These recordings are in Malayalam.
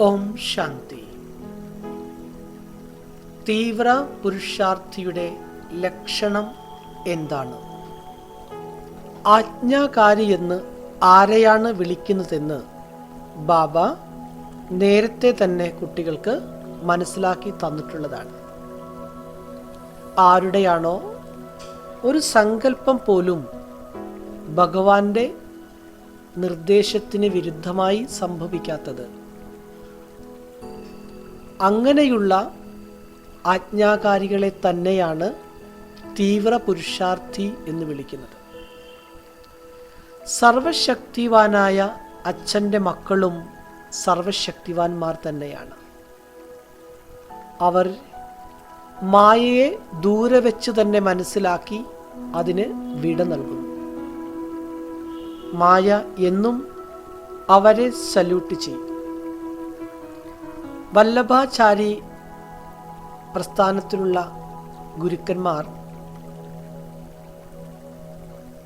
ഓം ശാന്തി. തീവ്ര പുരുഷാർത്ഥിയുടെ ലക്ഷണം എന്താണ്? ആജ്ഞാകാരി എന്ന് ആരെയാണ് വിളിക്കുന്നതെന്ന് ബാബ നേരത്തെ തന്നെ കുട്ടികൾക്ക് മനസ്സിലാക്കി തന്നിട്ടുള്ളതാണ്. ആരുടെയാണോ ഒരു സങ്കല്പം പോലും ഭഗവാന്റെ നിർദ്ദേശത്തിന് വിരുദ്ധമായി സംഭവിക്കാത്തത് അങ്ങനെയുള്ള ആജ്ഞാകാരികളെ തന്നെയാണ് തീവ്ര പുരുഷാർത്ഥി എന്ന് വിളിക്കുന്നത്. സർവശക്തിവാനായ അച്ഛന്റെ മക്കളും സർവശക്തിവാന്മാർ തന്നെയാണ്. അവർ മായയെ ദൂരെ വെച്ച് തന്നെ മനസ്സിലാക്കി അതിന് വിട നൽകുന്നു. മായ എന്നും അവരെ സല്യൂട്ട് ചെയ്യും. വല്ലഭാചാരി പ്രസ്ഥാനത്തിലുള്ള ഗുരുക്കന്മാർ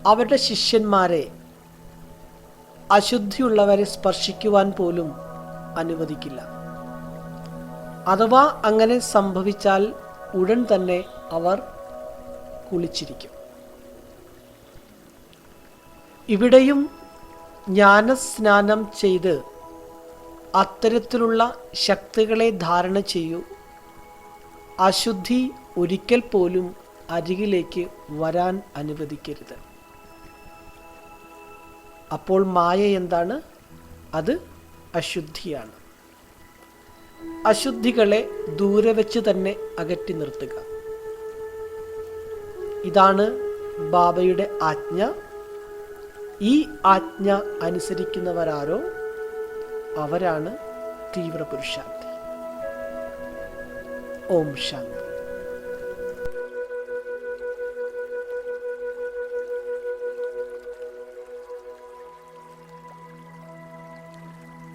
അവരുടെ ശിഷ്യന്മാരെ അശുദ്ധിയുള്ളവരെ സ്പർശിക്കുവാൻ പോലും അനുവദിക്കില്ല. അഥവാ അങ്ങനെ സംഭവിച്ചാൽ ഉടൻ തന്നെ അവർ കുളിച്ചിരിക്കും. ഇവിടെയും ജ്ഞാനസ്നാനം ചെയ്ത് അത്തരത്തിലുള്ള ശക്തികളെ ധാരണ ചെയ്യൂ. അശുദ്ധി ഒരിക്കൽ പോലും അരികിലേക്ക് വരാൻ അനുവദിക്കരുത്. അപ്പോൾ മായ എന്താണ്? അത് അശുദ്ധിയാണ്. അശുദ്ധികളെ ദൂരെ വെച്ച് തന്നെ അകറ്റി നിർത്തുക. ഇതാണ് ബാബയുടെ ആജ്ഞ. ഈ ആജ്ഞ അനുസരിക്കുന്നവരാരോ അവരാണ് തീവ്ര പുരുഷാർത്ഥി ഓം ശാന്തി.